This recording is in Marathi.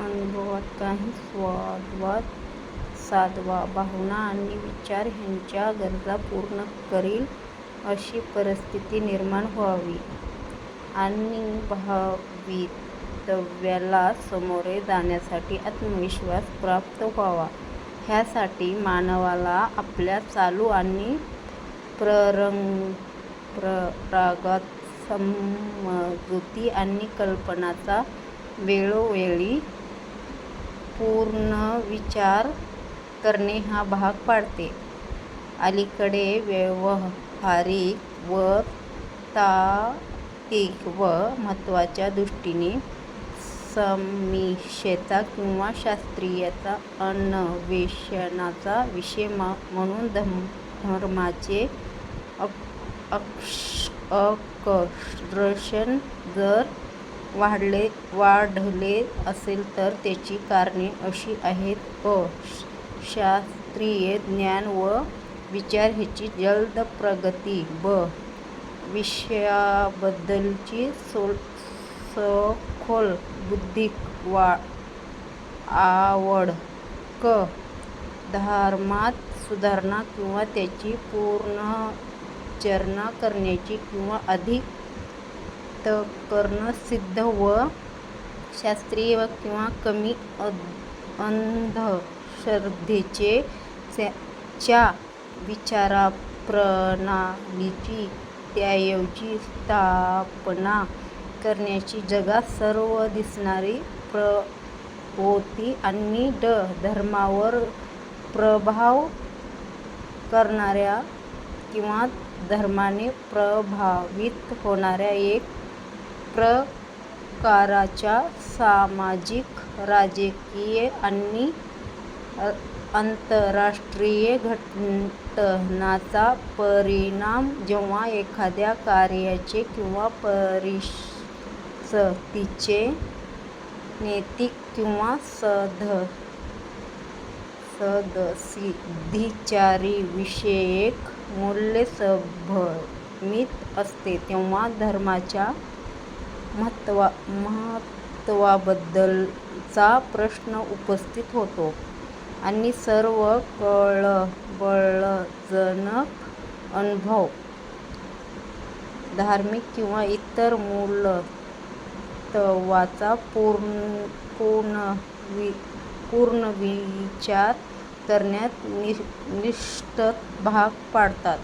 अनुभवात काही संवाद साधवा भावना आणि विचार ह्यांच्या गरजा पूर्ण करील अशी परिस्थिती निर्माण व्हावी आणि भावितव्याला सामोरे जाण्यासाठी आत्मविश्वास प्राप्त व्हावा. ह्यासाठी मानवाला आपल्या चालू आणि परंपरागत समजुती आणि कल्पनाचा वेळोवेळी पूर्ण विचार करणे हा भाग पाडते. अलीकडे व्यवहारिक व तात्त्विक व महत्त्वाच्या दृष्टीने समीक्षेचा किंवा शास्त्रीयता अन्वेषणाचा विषय म्हणून धर्माचे अक्ष अकर्षण जर वाढले वाढले असेल तर त्याची कारणे अशी आहेत अ. शास्त्रीय ज्ञान व विचार ह्याची जलद प्रगती ब. विषयाबद्दलची सखोल बौद्धिक आवड क. धर्मात सुधारणा किंवा त्याची पुनर्रचना करण्याची किंवा अधिक करणं सिद्ध व शास्त्रीय किंवा कमी अंधश्रद्धेचे च्या विचारप्रणालीची त्याऐवजी स्थापना करण्याची जगात सर्व दिसणारी प्रवृत्ती आणि ड. धर्मावर प्रभाव करणाऱ्या किंवा धर्माने प्रभावित होणाऱ्या एक प्रकाराच्या सामाजिक, राजकीय आणि आंतरराष्ट्रीय घटनाचा परिणाम जेव्हा एखाद्या कार्याचे किंवा परिस्थितीचे नैतिक किंवा सद्स्थितीविषयक मूल्य संभ्रमित असते तेव्हा धर्माच्या महत्त्वाबद्दलचा प्रश्न उपस्थित होतो आणि सर्व कळबळजनक अनुभव, धार्मिक किंवा इतर मूलतत्वाचा पूर्ण पूर्ण वि पूर्ण विचार करण्यात नि निष्ठत भाग पाडतात.